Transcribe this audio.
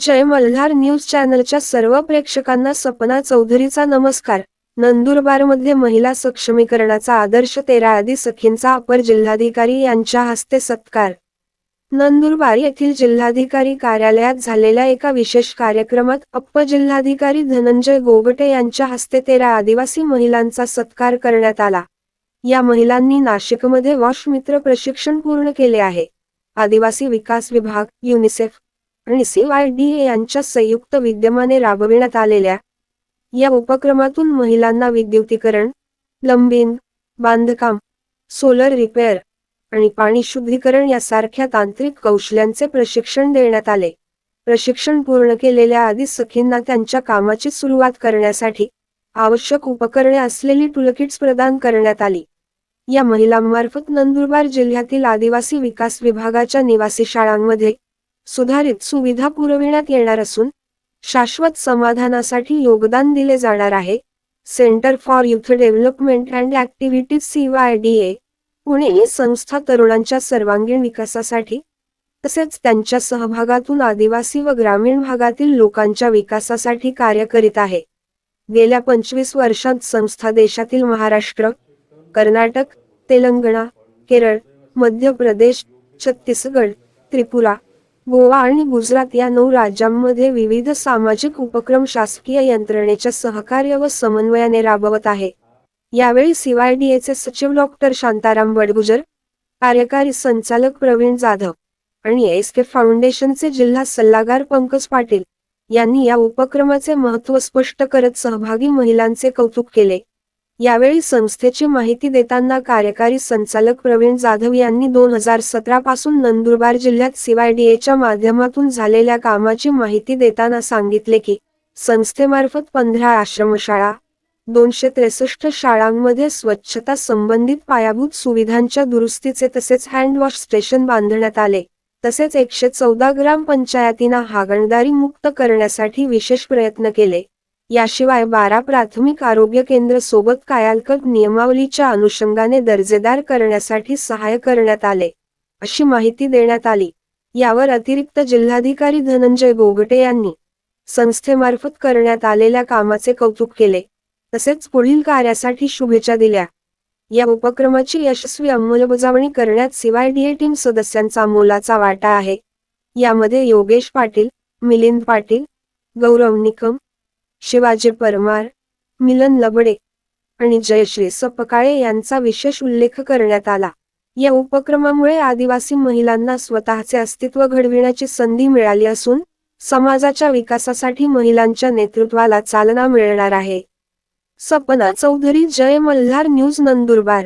जय Malhar news चॅनलच्या सर्व प्रेक्षकांना सपना चौधरीचा नमस्कार. नंदुरबारमध्ये महिला सक्षमीकरणाचा आदर्श तेरा आदी सखींचा अपर जिल्हाधिकारी यांच्या हस्ते सत्कार. नंदुरबार येथील जिल्हाधिकारी कार्यालयात झालेल्या एका विशेष कार्यक्रमात अप्प जिल्हाधिकारी धनंजय गोगटे यांच्या हस्ते तेरा आदिवासी महिलांचा सत्कार करण्यात आला. या महिलांनी नाशिकमध्ये वॉश मित्र प्रशिक्षण पूर्ण केले आहे. आदिवासी विकास विभाग युनिसेफ आणि सीवायडीए यांच्या संयुक्त विद्यमाने राबविण्यात आलेल्या या उपक्रमातून महिलांना विद्युतीकरण प्लंबिंग बांधकाम सोलर रिपेअर आणि पाणी शुद्धीकरण यासारख्या तांत्रिक कौशल्यांचे प्रशिक्षण देण्यात आले. प्रशिक्षण पूर्ण केलेल्या आधी सखींना त्यांच्या कामाची सुरुवात करण्यासाठी आवश्यक उपकरणे असलेली टुलकिट्स प्रदान करण्यात आली. या महिलांमार्फत नंदुरबार जिल्ह्यातील आदिवासी विकास विभागाच्या निवासी शाळांमध्ये सुधारित सुविधा पुरविण्यात येणार असून शाश्वत समाधानासाठी योगदान दिले जाणार आहे. Centre for youth development and activities CYDA Pune ही संस्था तरुणांच्या सर्वांगीण विकासासाठी तसेच त्यांच्या सहभागातून आदिवासी व ग्रामीण भागातील लोकांच्या विकासासाठी कार्य करीत आहे. गेल्या पंचवीस वर्षात संस्था देशातील महाराष्ट्र कर्नाटक तेलंगणा केरळ मध्य प्रदेश छत्तीसगड त्रिपुरा गोवा आणि गुजरात या नऊ राज्यांमध्ये विविध सामाजिक उपक्रम शासकीय यंत्रणेच्या सहकार्य व समन्वयाने राबवत आहे. यावेळी सीवायडीएचे सचिव डॉक्टर शांताराम बडगुजर कार्यकारी संचालक प्रवीण जाधव आणि एस के फाउंडेशनचे जिल्हा सल्लागार पंकज पाटील यांनी या उपक्रमाचे महत्त्व स्पष्ट करत सहभागी महिलांचे कौतुक केले. यावेळी संस्थेची माहिती देताना कार्यकारी संचालक प्रवीण जाधव यांनी दोन हजार सतरा पासून नंदुरबार जिल्ह्यात सीवायडीएच्या माध्यमातून झालेल्या कामाची माहिती देताना सांगितले की संस्थेमार्फत पंधरा आश्रमशाळा दोनशे त्रेसष्ट शाळांमध्ये स्वच्छता संबंधित पायाभूत सुविधांच्या दुरुस्तीचे तसेच हँडवॉश स्टेशन बांधण्यात आले. तसेच एकशे चौदा ग्राम पंचायतींना हागणदारी मुक्त करण्यासाठी विशेष प्रयत्न केले. याशिवाय बारा प्राथमिक आरोग्य केंद्र सोबत कायालकट नियमावलीच्या अनुषंगाने दर्जेदार करण्यासाठी सहाय्य करण्यात आले अशी माहिती देण्यात आली. यावर अतिरिक्त जिल्हाधिकारी धनंजय गोगटे यांनी संस्थेमार्फत करण्यात आलेल्या कामाचे कौतुक केले तसेच पुढील कार्यासाठी शुभेच्छा दिल्या. या उपक्रमाची यशस्वी अंमलबजावणी करण्यात सीवायडीए टीम सदस्यांचा मोलाचा वाटा आहे. यामध्ये योगेश पाटील मिलिंद पाटील गौरव निकम शिवाजी परमार मिलन लबडे आणि जयश्री सपकाळे यांचा विशेष उल्लेख करण्यात आला. या उपक्रमामुळे आदिवासी महिलांना स्वतःचे अस्तित्व घडविण्याची संधी मिळाली असून समाजाच्या विकासासाठी महिलांच्या नेतृत्वाला चालना मिळणार आहे. सपना चौधरी जय मल्हार न्यूज नंदुरबार.